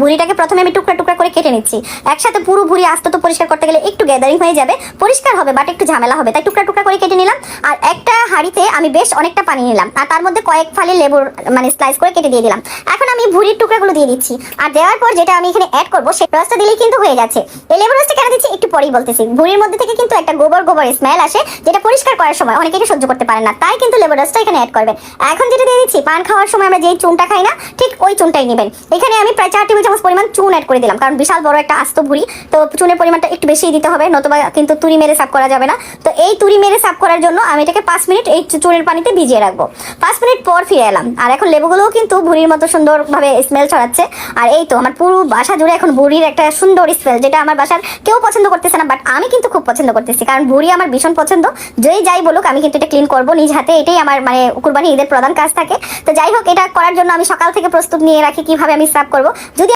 ভুড়িটাকে প্রথমে আমি টুকরা টুকরা করে কেটে নিচ্ছি। একসাথে পুরো ভুড়ি আস্তে তো পরিষ্কার করতে গেলে একটু গ্যাদারিং হয়ে যাবে। পরিষ্কার হবে বাট একটু ঝামেলা হবে। তাই টুকরা টুকরা করে কেটে নিলাম। আর একটা হাঁড়িতে আমি বেশ অনেকটা পানি নিলাম। আর তার মধ্যে কয়েক ফালি লেবুর মানে স্লাইস করে কেটে দিয়ে দিলাম। এখন আমি ভুড়ির টুকরাগুলো দিয়ে দিচ্ছি। আর দেওয়ার পর যেটা আমি এখানে অ্যাড করব, সেই রসটা দিলেই কিন্তু হয়ে যাচ্ছে। এই লেবু রসটা কেন দিচ্ছি? একটু পরেই বলতেছি। ভুড়ির মধ্যে থেকে কিন্তু একটা গোবর গোবর স্মেল আসে, যেটা পরিষ্কার করার সময় অনেকে এটা সহ্য করতে পারে না। তাই কিন্তু লেবু রসটা এখানে অ্যাড করবেন এখন যেটা দিয়ে দিচ্ছি, পান খাওয়ার সময় আমরা যেই চুনটা খাই না, ঠিক ওই চুনটাই নেবেন। এখানে আমি প্রায় চার টেবিল চামচ পরিমাণ চুন অ্যাড করে দিলাম, কারণ বিশাল বড় একটা আস্ত ভুড়ি। তো চুনের পরিমাণটা একটু বেশি দিতে হবে, নতুবা কিন্তু তুরি মেরে সাফ করা যাবে না। তো এই তুরি মেরে সাফ করার জন্য আমি এটাকে পাঁচ মিনিট এই চুনের পানিতে ভিজিয়ে রাখব। পাঁচ মিনিট পর ফিরে এলাম। আর এখন লেবুগুলোও কিন্তু ভুড়ির মতো সুন্দরভাবে স্মেল ছড়াচ্ছে। আর এই তো আমার পুরো বাসা জুড়ে এখন ভুড়ির একটা সুন্দর স্মেল যেটা আমার বাসার কেউ পছন্দ করতেছে না বাট আমি কিন্তু খুব পছন্দ করতেছি। কারণ ভুড়ি আমার ভীষণ পছন্দ। যেই যাই বলুক, আমি কিন্তু এটা ক্লিন করব নিজ হাতে। এটাই আমার মানে কুরবানি ঈদের প্রধান কাজ থাকে। তো যাই হোক, এটা করার জন্য আমি সকাল থেকে প্রস্তুত নিয়ে রাখি কীভাবে আমি সাফ করব। যদি